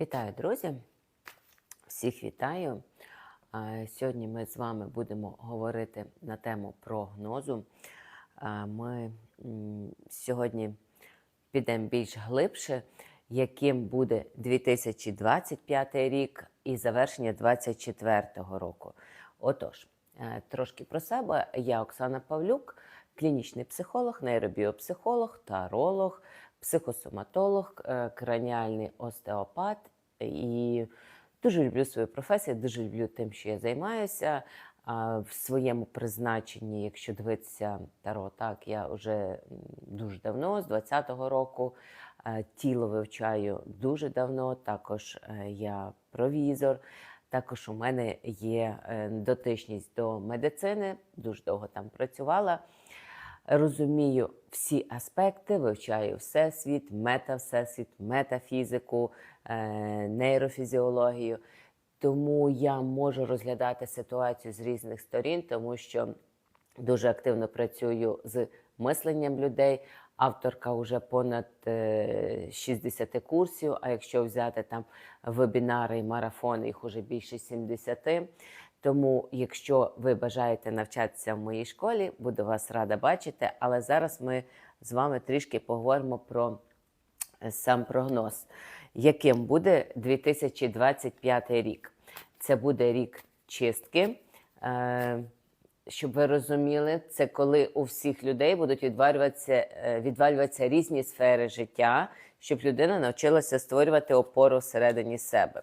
Вітаю, друзі! Всіх вітаю. Сьогодні ми з вами будемо говорити на тему прогнозу. Ми сьогодні підемо більш глибше, яким буде 2025 рік і завершення 2024 року. Отож, е, трошки про себе. Я Оксана Павлюк, клінічний психолог, нейробіопсихолог, таролог, психосоматолог, е, краніальний остеопат і дуже люблю свою професію, дуже люблю тим, що я займаюся. В своєму призначенні, якщо дивитися таро, так я вже дуже давно, з 20-го року, е, тіло вивчаю дуже давно. Також е, я провізор. Також у мене є дотичність до медицини, дуже довго там працювала. Розумію всі аспекти, вивчаю всесвіт, метавсесвіт, метафізику, е, нейрофізіологію. Тому я можу розглядати ситуацію з різних сторін, тому що дуже активно працюю з мисленням людей. Авторка вже понад е, 60 курсів. А якщо взяти там вебінари і марафони, їх уже більше 70. Тому, якщо ви бажаєте навчатися в моїй школі, буду вас рада бачити. Але зараз ми з вами трішки поговоримо про е, сам прогноз, яким буде 2025 рік. Це буде рік чистки. Е, щоб ви розуміли, це коли у всіх людей будуть відвалюватися, е, відвалюватися різні сфери життя, щоб людина навчилася створювати опору всередині себе.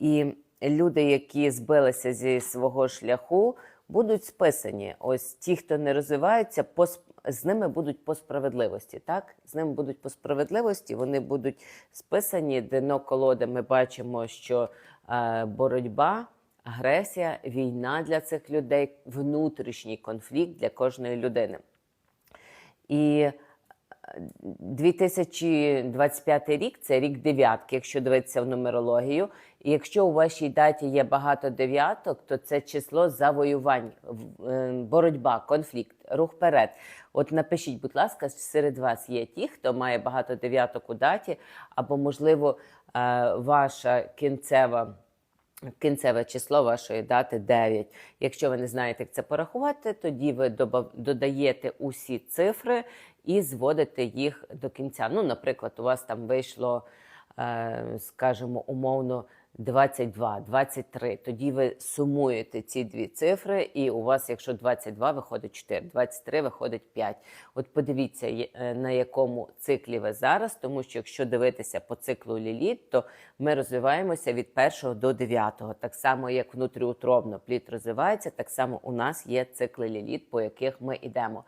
І люди, які збилися зі свого шляху, будуть списані. Ось ті, хто не розвиваються, по, з ними будуть по справедливості. Так? З ними будуть по справедливості, вони будуть списані. Дно колоди ми бачимо, що е, боротьба, агресія, війна для цих людей, внутрішній конфлікт для кожної людини. І 2025 рік це рік дев'ятки, якщо дивитися в нумерологію. Якщо у вашій даті є багато дев'яток, то це число завоювань, е, боротьба, конфлікт, рух вперед. От напишіть, будь ласка, серед вас є ті, хто має багато дев'яток у даті, або, можливо, е, ваша кінцева. Кінцеве число вашої дати 9. Якщо ви не знаєте, як це порахувати, тоді ви додаєте усі цифри і зводите їх до кінця. Ну, наприклад, у вас там вийшло, е, скажімо, умовно 22, 23. Тоді ви сумуєте ці дві цифри, і у вас, якщо 22, виходить 4, 23 виходить 5. От подивіться, е, на якому циклі ви зараз, тому що якщо дивитися по циклу ліліт, то ми розвиваємося від 1 до 9. Так само, як внутріутробно плід розвивається, так само у нас є цикли ліліт, по яких ми йдемо.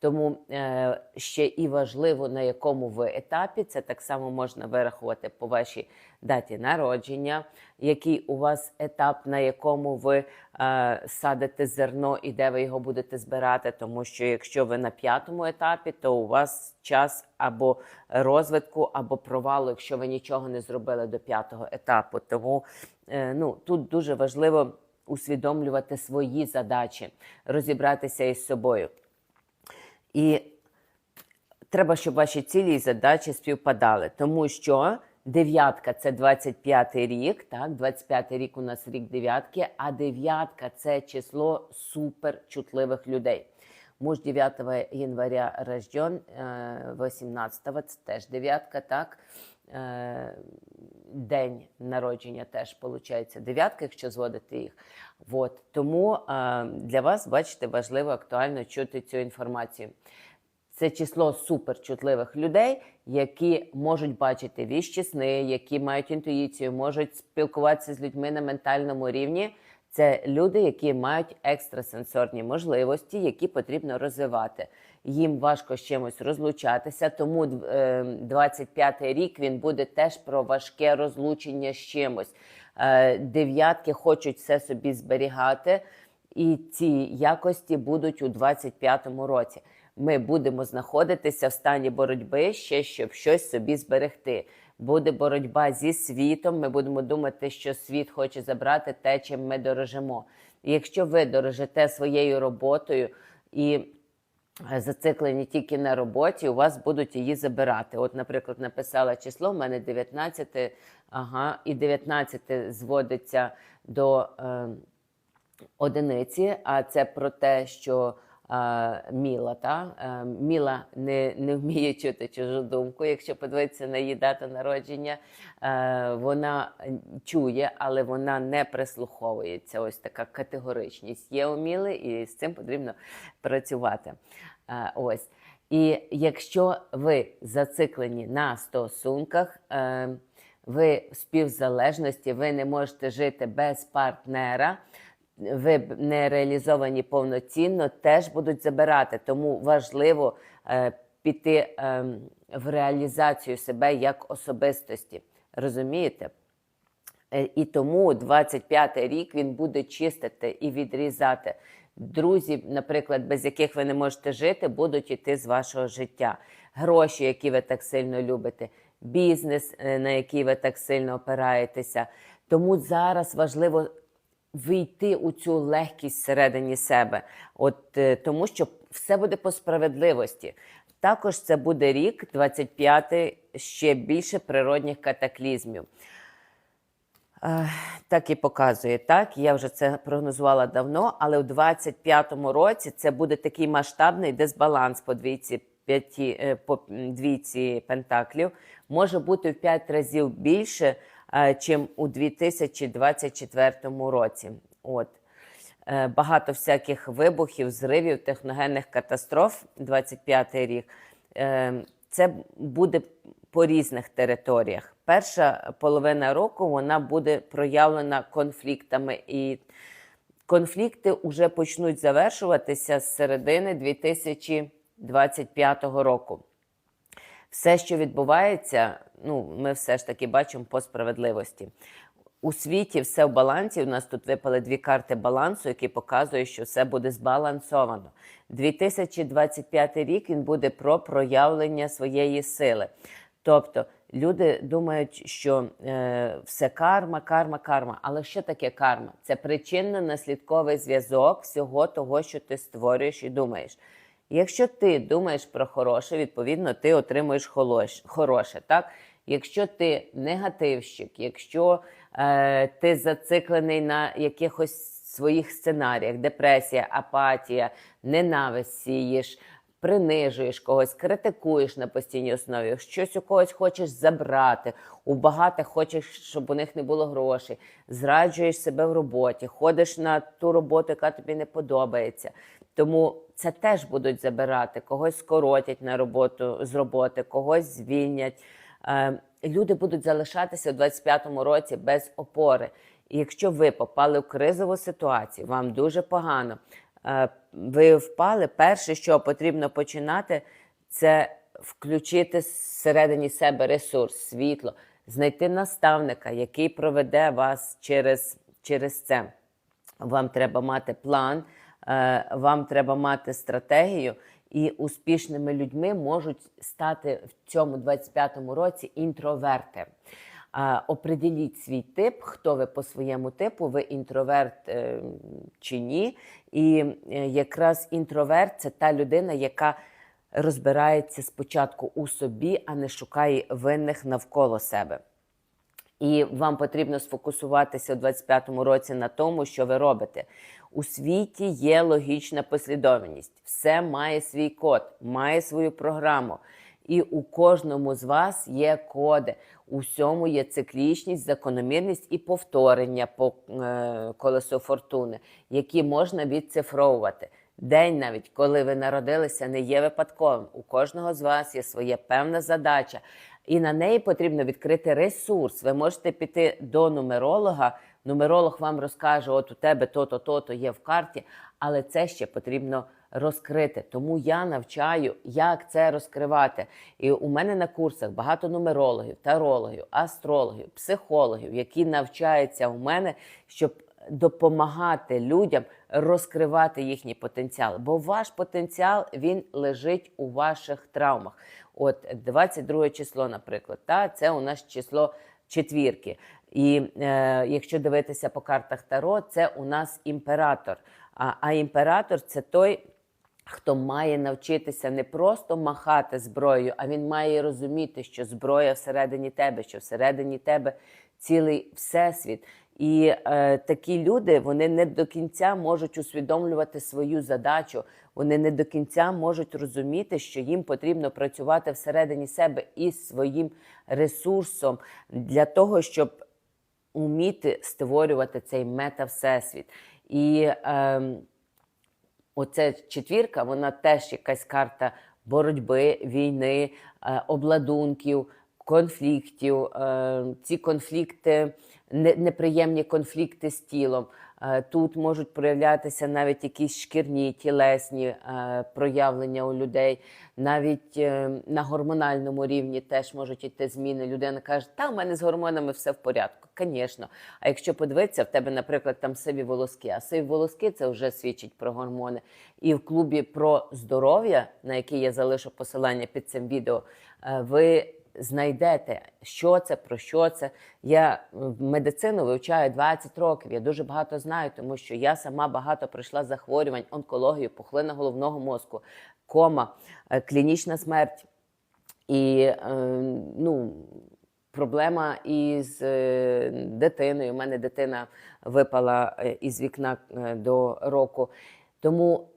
Тому е, ще і важливо, на якому ви етапі, це так само можна вирахувати по вашій даті народження, який у вас етап, на якому ви е, садите зерно і де ви його будете збирати. Тому що якщо ви на п'ятому етапі, то у вас час або розвитку, або провалу, якщо ви нічого не зробили до п'ятого етапу. Тому е, ну, тут дуже важливо усвідомлювати свої задачі, розібратися із собою. І треба, щоб ваші цілі і задачі співпадали, тому що дев'ятка це 25-й рік, так, 25-й рік у нас рік дев'ятки, а дев'ятка це число суперчутливих людей. Муж 9 января рожден, 18-го це теж дев'ятка, так. Е, День народження теж виходить дев'ятка, якщо зводити їх. От. Тому е, для вас, бачите, важливо актуально чути цю інформацію. Це число суперчутливих людей, які можуть бачити віщі сни, які мають інтуїцію, можуть спілкуватися з людьми на ментальному рівні. Це люди, які мають екстрасенсорні можливості, які потрібно розвивати. Їм важко з чимось розлучатися, тому е, 25-й рік він буде теж про важке розлучення з чимось. Е, Дев'ятки хочуть все собі зберігати, і ці якості будуть у 25-му році. Ми будемо знаходитися в стані боротьби ще щоб щось собі зберегти. Буде боротьба зі світом. Ми будемо думати, що світ хоче забрати те, чим ми дорожимо. Якщо ви дорожите своєю роботою і е, зациклені тільки на роботі, у вас будуть її забирати. От, наприклад, написала число, в мене 19, ага, і 19 зводиться до е, одиниці, а це про те, що Міла, та? Е, Міла не, не вміє чути чужу думку. Якщо подивитися на її дату народження, е, вона чує, але вона не прислуховується. Ось така категоричність є у Міли, і з цим потрібно працювати. Е, ось. І якщо ви зациклені на стосунках, е, ви в співзалежності, ви не можете жити без партнера, не реалізовані повноцінно, теж будуть забирати. Тому важливо е, піти е, в реалізацію себе як особистості. Розумієте? Е, І тому 25-й рік він буде чистити і відрізати. Друзі, наприклад, без яких ви не можете жити, будуть йти з вашого життя. Гроші, які ви так сильно любите, бізнес, е, на який ви так сильно опираєтеся. Тому зараз важливо війти у цю легкість всередині себе, от е, тому що все буде по справедливості. Також це буде рік, 25-й, ще більше природних катаклізмів. Е, Так і показує. Так, я вже це прогнозувала давно, але у 25-му році це буде такий масштабний дисбаланс по двійці п'яті е, по двійці пентаклів. Може бути в 5 разів більше, чим у 2024 році. От. Е, Багато всяких вибухів, зривів, техногенних катастроф 25-й рік. Е, Це буде по різних територіях. Перша половина року вона буде проявлена конфліктами, і конфлікти вже почнуть завершуватися з середини 2025 року. Все, що відбувається, ну, ми все ж таки бачимо по справедливості. У світі все в балансі. У нас тут випали дві карти балансу, які показують, що все буде збалансовано. 2025 рік він буде про проявлення своєї сили. Тобто люди думають, що е, все карма, карма, карма. Але що таке карма? Це причинно-наслідковий зв'язок всього того, що ти створюєш і думаєш. Якщо ти думаєш про хороше, відповідно, ти отримуєш холош- хороше. Так? Якщо ти негативщик, якщо е, ти зациклений на якихось своїх сценаріях, депресія, апатія, ненависть сієш, принижуєш когось, критикуєш на постійній основі, щось у когось хочеш забрати, у багатих хочеш, щоб у них не було грошей, зраджуєш себе в роботі, ходиш на ту роботу, яка тобі не подобається. Тому це теж будуть забирати, когось скоротять на роботу з роботи, когось звільнять. Е, Люди будуть залишатися у 25-му році без опори. І якщо ви попали в кризову ситуацію, вам дуже погано, е, ви впали, перше, що потрібно починати, це включити всередині себе ресурс, світло, знайти наставника, який проведе вас через, через це. Вам треба мати план, вам треба мати стратегію, і успішними людьми можуть стати в цьому 25-му році інтроверти. Определіть свій тип, хто ви по своєму типу, ви інтроверт е, чи ні. І е, якраз інтроверт це та людина, яка розбирається спочатку у собі, а не шукає винних навколо себе. І вам потрібно сфокусуватися у 25-му році на тому, що ви робите. У світі є логічна послідовність. Все має свій код, має свою програму. І у кожному з вас є коди. У всьому є циклічність, закономірність і повторення по е, колесу фортуни, які можна відцифровувати. День, навіть коли ви народилися, не є випадковим. У кожного з вас є своя певна задача, і на неї потрібно відкрити ресурс. Ви можете піти до нумеролога. Нумеролог вам розкаже, от у тебе то-то, то-то є в карті, але це ще потрібно розкрити. Тому я навчаю, як це розкривати. І у мене на курсах багато нумерологів, тарологів, астрологів, психологів, які навчаються у мене, щоб допомагати людям розкривати їхній потенціал. Бо ваш потенціал він лежить у ваших травмах. От 22 число, наприклад, та це у нас число четвірки. І е, якщо дивитися по картах Таро, це у нас імператор. А, а імператор це той, хто має навчитися не просто махати зброєю, а він має розуміти, що зброя всередині тебе, що всередині тебе цілий всесвіт. І е, такі люди вони не до кінця можуть усвідомлювати свою задачу. Вони не до кінця можуть розуміти, що їм потрібно працювати всередині себе із своїм ресурсом для того, щоб уміти створювати цей мета-всесвіт. І е, оця четвірка, вона теж якась карта боротьби, війни, е, обладунків, конфліктів. Е, ці конфлікти, не- неприємні конфлікти з тілом. Е, Тут можуть проявлятися навіть якісь шкірні, тілесні е, проявлення у людей. Навіть е, на гормональному рівні теж можуть йти зміни. Людина каже, та в мене з гормонами все в порядку. Звісно. А якщо подивитися, в тебе, наприклад, там сиві волоски, а сиві волоски це вже свідчить про гормони. І в клубі про здоров'я, на який я залишу посилання під цим відео, ви знайдете, що це, про що це. Я медицину вивчаю 20 років. Я дуже багато знаю, тому що я сама багато пройшла захворювань, онкологію, пухлина головного мозку, кома, е, клінічна смерть. І е, ну, проблема із е, дитиною. У мене дитина випала із вікна до року. Тому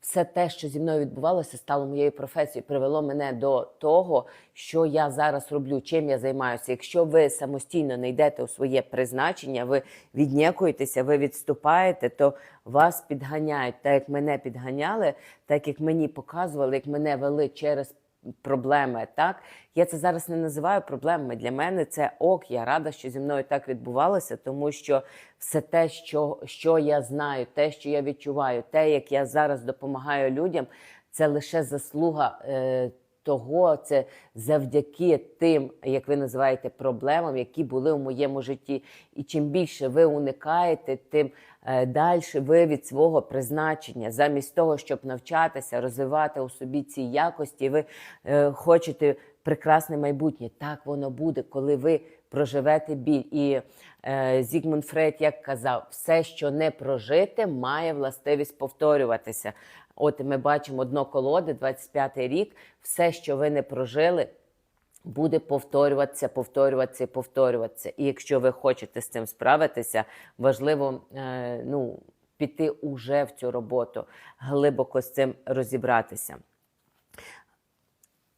все те, що зі мною відбувалося, стало моєю професією, привело мене до того, що я зараз роблю, чим я займаюся. Якщо ви самостійно не йдете у своє призначення, ви віднякуєтеся, ви відступаєте, то вас підганяють, так як мене підганяли, так як мені показували, як мене вели через проблеми. Так я це зараз не називаю проблемами. Для мене це ок. Я рада, що зі мною так відбувалося, тому що все те, що, що я знаю, те, що я відчуваю, те, як я зараз допомагаю людям, це лише заслуга. Е, того це завдяки тим, як ви називаєте, проблемам, які були у моєму житті. І чим більше ви уникаєте, тим е, далі ви від свого призначення, замість того, щоб навчатися, розвивати у собі ці якості, ви е, хочете прекрасне майбутнє. Так воно буде, коли ви проживете біль. І Зігмунд Фрейд як казав, все, що не прожите, має властивість повторюватися. От ми бачимо дно колоди, 25-й рік, все, що ви не прожили, буде повторюватися, повторюватися і повторюватися. І якщо ви хочете з цим справитися, важливо е, ну, піти уже в цю роботу, глибоко з цим розібратися.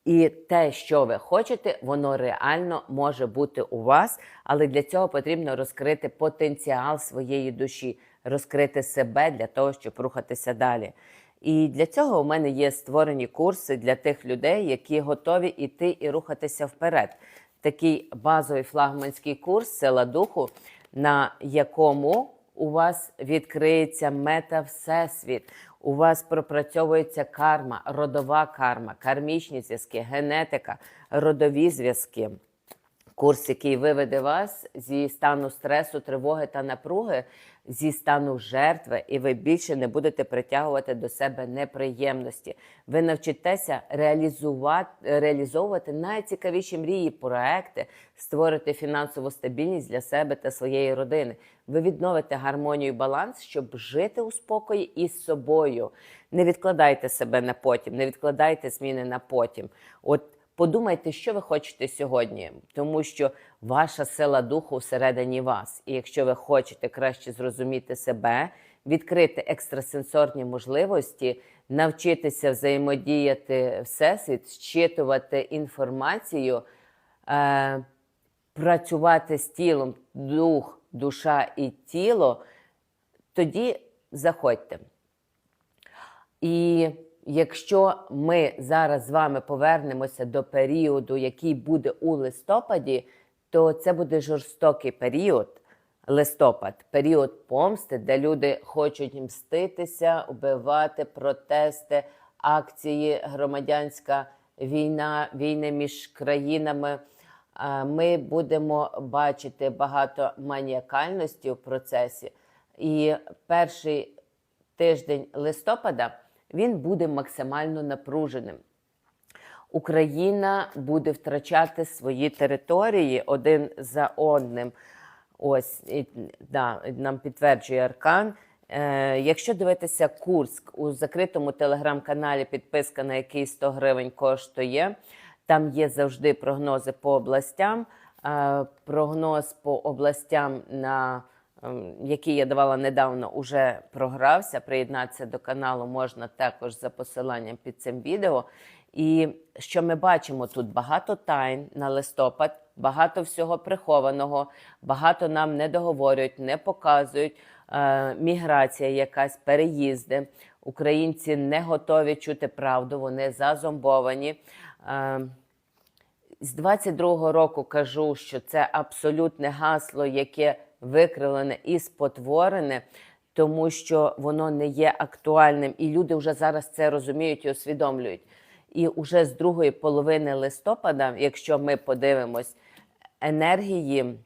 І те, що ви хочете, воно реально може бути у вас, але для цього потрібно розкрити потенціал своєї душі, розкрити себе для того, щоб рухатися далі. І для цього у мене є створені курси для тих людей, які готові йти і рухатися вперед. Такий базовий флагманський курс сила духу, на якому у вас відкриється мета Всесвіт. У вас пропрацьовується карма, родова карма, кармічні зв'язки, генетика, родові зв'язки. Курс, який виведе вас зі стану стресу, тривоги та напруги, зі стану жертви, і ви більше не будете притягувати до себе неприємності. Ви навчитеся реалізувати, реалізовувати найцікавіші мрії, проекти, створити фінансову стабільність для себе та своєї родини. Ви відновите гармонію і баланс, щоб жити у спокої із собою. Не відкладайте себе на потім, не відкладайте зміни на потім. От Подумайте, що ви хочете сьогодні, тому що ваша сила духу всередині вас. І якщо ви хочете краще зрозуміти себе, відкрити екстрасенсорні можливості, навчитися взаємодіяти всесвіт, зчитувати інформацію, е, працювати з тілом, дух, душа і тіло, тоді заходьте. І якщо ми зараз з вами повернемося до періоду, який буде у листопаді, то це буде жорстокий період. Листопад, період помсти, де люди хочуть мститися, убивати, протести, акції, громадянська війна, війни між країнами. Ми будемо бачити багато маніакальності в процесі. І перший тиждень листопада він буде максимально напруженим. Україна буде втрачати свої території один за одним. Ось да, нам підтверджує Аркан. Е, якщо дивитися Курськ у закритому телеграм-каналі, підписка на який 100 гривень коштує, там є завжди прогнози по областям. Е, прогноз по областям, на який я давала недавно, уже програвся. Приєднатися до каналу можна також за посиланням під цим відео. І що ми бачимо тут багато тайн на листопад, багато всього прихованого, багато нам не договорюють, не показують. Е, міграція, якась переїзди. Українці не готові чути правду, вони зазомбовані. Е, з 22-го року кажу, що це абсолютне гасло, яке викрилене і спотворене, тому що воно не є актуальним, і люди вже зараз це розуміють і усвідомлюють. І вже з другої половини листопада, якщо ми подивимось, енергії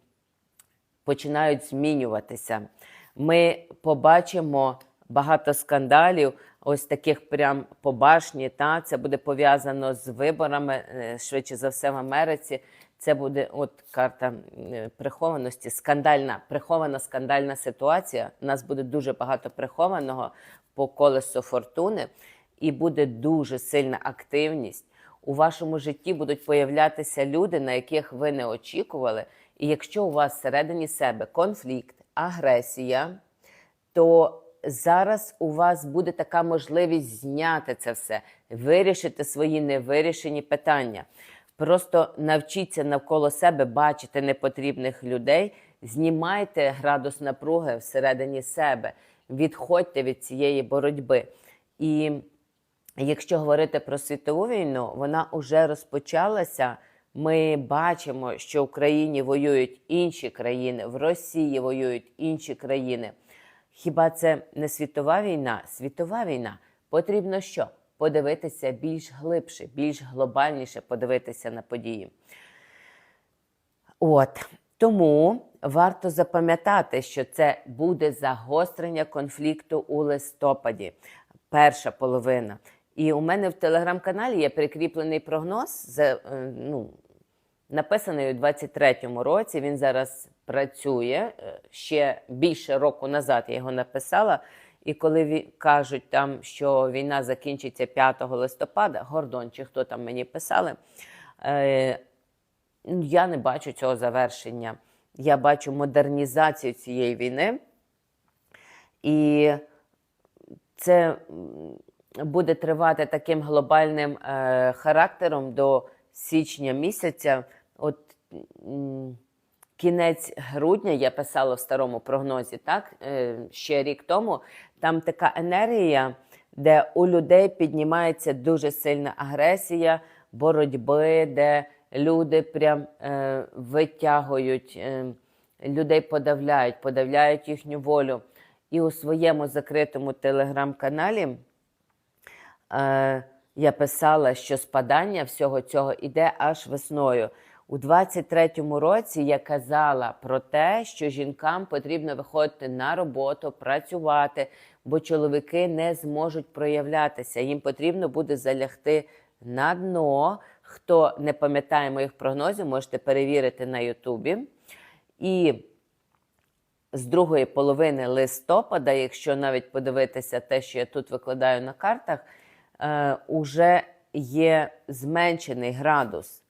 починають змінюватися. Ми побачимо багато скандалів, ось таких прям по башні. Та це буде пов'язано з виборами, е, швидше за все, в Америці. Це буде от карта е, прихованості, скандальна, прихована скандальна ситуація. У нас буде дуже багато прихованого по колесу фортуни, і буде дуже сильна активність. У вашому житті будуть появлятися люди, на яких ви не очікували. І якщо у вас всередині себе конфлікт, агресія, то зараз у вас буде така можливість зняти це все, вирішити свої невирішені питання. Просто навчіться навколо себе бачити непотрібних людей, знімайте градус напруги всередині себе, відходьте від цієї боротьби. І якщо говорити про світову війну, вона вже розпочалася. Ми бачимо, що в Україні воюють інші країни, в Росії воюють інші країни. Хіба це не світова війна? Світова війна. Потрібно що? Подивитися більш глибше, більш глобальніше подивитися на події. От тому варто запам'ятати, що це буде загострення конфлікту у листопаді, перша половина. І у мене в телеграм-каналі є прикріплений прогноз, за, е, ну, написаний у 23-му році. Він зараз працює е, ще більше року назад. Я його написала. І коли ві- кажуть там, що війна закінчиться 5 листопада, Гордон чи хто там мені писали, е, ну, я не бачу цього завершення. Я бачу модернізацію цієї війни. І це буде тривати таким глобальним е, характером до січня місяця. От кінець грудня я писала в старому прогнозі, так е, ще рік тому. Там така енергія, де у людей піднімається дуже сильна агресія, боротьби, де люди прям е, витягують, е, людей подавляють, подавляють їхню волю. І у своєму закритому телеграм-каналі е, я писала, що спадання всього цього іде аж весною. У 23-му році я казала про те, що жінкам потрібно виходити на роботу, працювати, бо чоловіки не зможуть проявлятися. Їм потрібно буде залягти на дно. Хто не пам'ятає моїх прогнозів, можете перевірити на Ютубі. І з другої половини листопада, якщо навіть подивитися те, що я тут викладаю на картах, е, уже є зменшений градус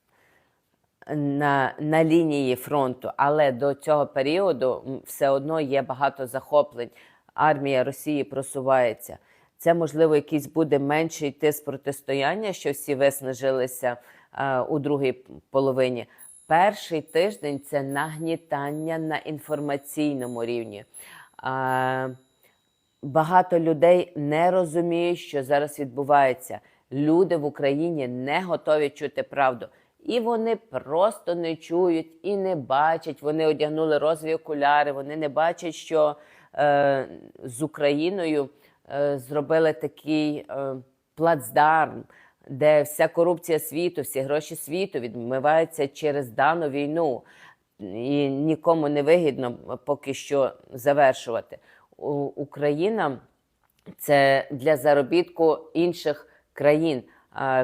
на, на лінії фронту, але до цього періоду все одно є багато захоплень. Армія Росії просувається. Це можливо якийсь буде менший тиск протистояння, що всі виснажилися е, у другій половині. Перший тиждень це нагнітання на інформаційному рівні. Е, багато людей не розуміють, що зараз відбувається. Люди в Україні не готові чути правду. І вони просто не чують і не бачать. Вони одягнули розові окуляри, вони не бачать, що е, з Україною е, зробили такий е, плацдарм, де вся корупція світу, всі гроші світу відмиваються через дану війну. І нікому не вигідно поки що завершувати. Україна це для заробітку інших країн.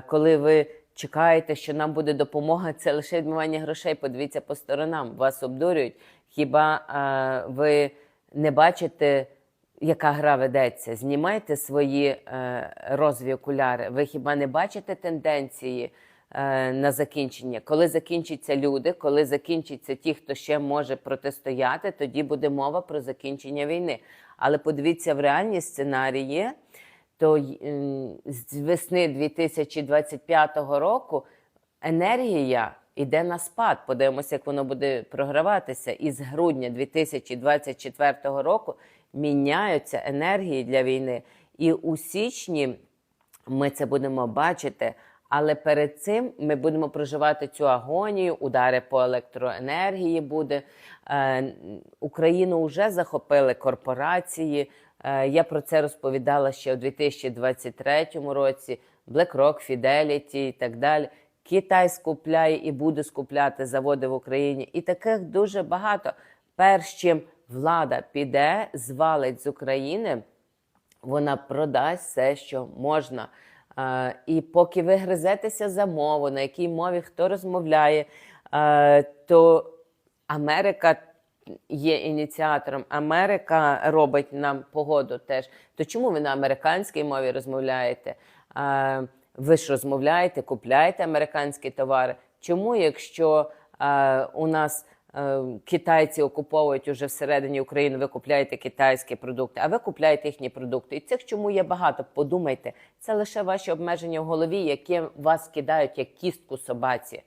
Коли ви чекаєте, що нам буде допомога, це лише відмивання грошей. Подивіться по сторонам, вас обдурюють. Хіба а, ви не бачите, яка гра ведеться, знімайте свої е, розові окуляри. Ви хіба не бачите тенденції е, на закінчення? Коли закінчаться люди, коли закінчаться ті, хто ще може протистояти, тоді буде мова про закінчення війни. Але подивіться в реальні сценарії, то з весни 2025 року енергія йде на спад. Подивимося, як воно буде програватися. І з грудня 2024 року міняються енергії для війни. І у січні ми це будемо бачити. Але перед цим ми будемо проживати цю агонію, удари по електроенергії буде. Е, Україну вже захопили корпорації. Е, я про це розповідала ще у 2023 році. BlackRock, Fidelity і так далі. Китай скупляє і буде скупляти заводи в Україні. І таких дуже багато. Перш чим влада піде, звалить з України, вона продасть все, що можна. Е, і поки ви гризетеся за мову, на якій мові хто розмовляє, е, то Америка є ініціатором. Америка робить нам погоду теж. То чому ви на американській мові розмовляєте? Ви ж розмовляєте, купляєте американські товари. Чому, якщо у нас е, китайці окуповують уже всередині України, ви купляєте китайські продукти, а ви купляєте їхні продукти? І цих чому є багато. Подумайте, це лише ваші обмеження в голові, які вас кидають як кістку собаці.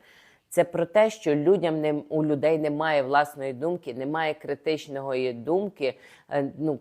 Це про те, що людям не у людей немає власної думки, немає критичної думки. е, Ну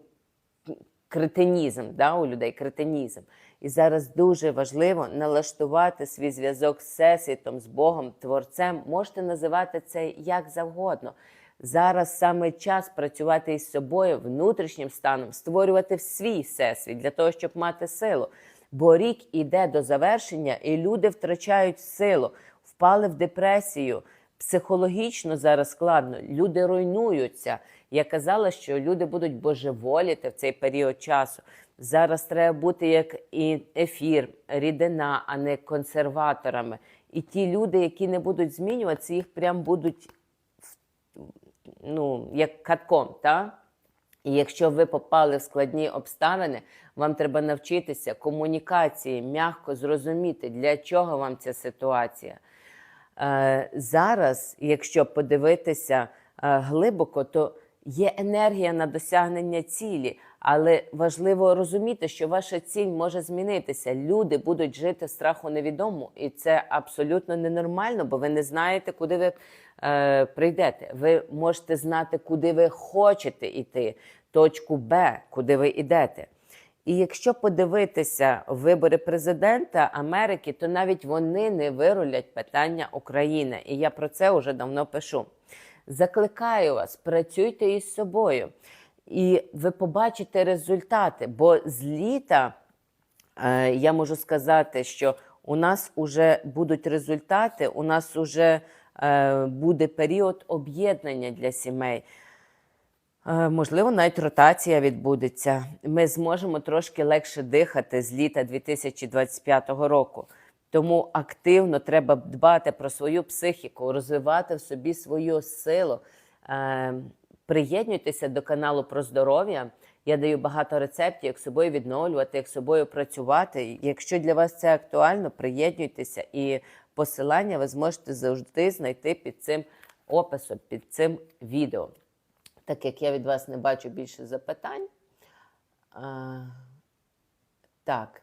кретинізм, да, у людей кретинізм. І зараз дуже важливо налаштувати свій зв'язок з Всесвітом, з Богом, Творцем. Можете називати це як завгодно. Зараз саме час працювати із собою, внутрішнім станом, створювати свій всесвіт для того, щоб мати силу. Бо рік іде до завершення, і люди втрачають силу, впали в депресію. Психологічно зараз складно, люди руйнуються. Я казала, що люди будуть божеволіти в цей період часу. Зараз треба бути як і ефір, рідина, а не консерваторами. І ті люди, які не будуть змінюватися, їх прям будуть ну, як катком. Та? І якщо ви попали в складні обставини, вам треба навчитися комунікації, м'яко зрозуміти, для чого вам ця ситуація. Е, зараз, якщо подивитися е, глибоко, то є енергія на досягнення цілі, але важливо розуміти, що ваша ціль може змінитися. Люди будуть жити в страху невідому, і це абсолютно ненормально, бо ви не знаєте, куди ви е, прийдете. Ви можете знати, куди ви хочете йти, точку Б, куди ви йдете. І якщо подивитися вибори президента Америки, то навіть вони не вирулять питання України. І я про це вже давно пишу. Закликаю вас, працюйте із собою, і ви побачите результати. Бо з літа е, я можу сказати, що у нас вже будуть результати, у нас вже е, буде період об'єднання для сімей. Е, Можливо, навіть ротація відбудеться. Ми зможемо трошки легше дихати з літа 2025 року. Тому активно треба дбати про свою психіку, розвивати в собі свою силу. Е, Приєднуйтеся до каналу про здоров'я. Я даю багато рецептів, як собою відновлювати, як собою працювати. Якщо для вас це актуально, приєднуйтеся і посилання ви зможете завжди знайти під цим описом, під цим відео. Так як я від вас не бачу більше запитань. А, так,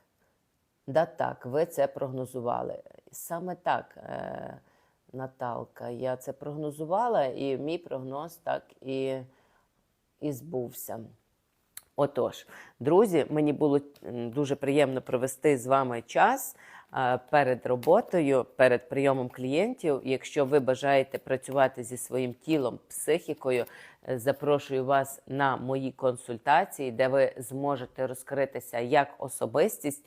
да так, ви це прогнозували. Саме так, е, Наталка, я це прогнозувала, і мій прогноз так і, і збувся. Отож, друзі, мені було дуже приємно провести з вами час перед роботою, перед прийомом клієнтів. Якщо ви бажаєте працювати зі своїм тілом, психікою, е, запрошую вас на мої консультації, де ви зможете розкритися як особистість.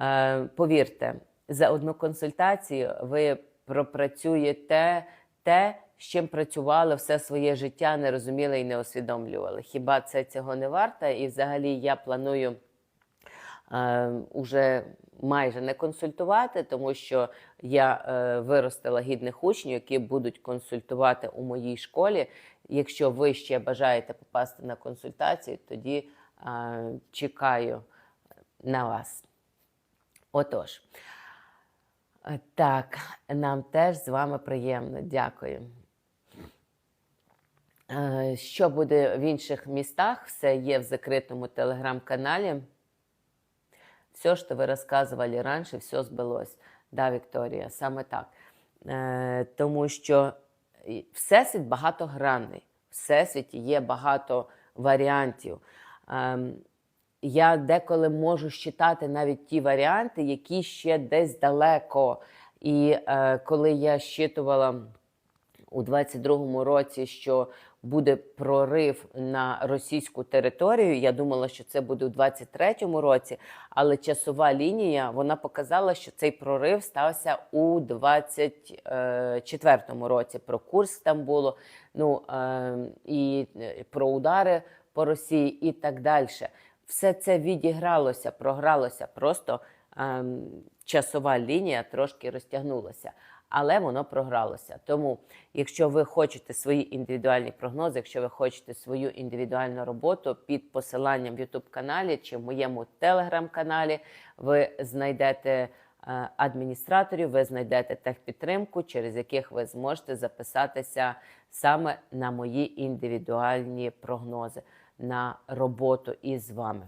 Е, Повірте, за одну консультацію ви пропрацюєте те, з чим працювали все своє життя, не розуміли і не усвідомлювали. Хіба це цього не варто? І взагалі я планую е, уже майже не консультувати, тому що я е, виростила гідних учнів, які будуть консультувати у моїй школі. Якщо ви ще бажаєте попасти на консультацію, тоді е, чекаю на вас. Отож, е, так, нам теж з вами приємно. Дякую. Що буде в інших містах, все є в закритому телеграм-каналі. Все, что вы рассказывали раніше, все збилось. Да, Вікторія, саме так. Е, тому що всесвіт багатогранний. Всесвіті є багато варіантів. Ем, я деколи можу считати навіть ті варіанти, які ще десь далеко. І е, коли я щитувала у 22-му році, що буде прорив на російську територію. Я думала, що це буде у 23-му році, але часова лінія вона показала, що цей прорив стався у 24-му році. Про курс там було, ну е, і е, про удари по Росії, і так далі. Все це відігралося, програлося. Просто ем, часова лінія трошки розтягнулася але воно програлося. Тому, якщо ви хочете свої індивідуальні прогнози, якщо ви хочете свою індивідуальну роботу під посиланням в youtube каналі чи в моєму телеграм-каналі, ви знайдете е, адміністраторів, ви знайдете техпідтримку, через яких ви зможете записатися саме на мої індивідуальні прогнози, на роботу із вами.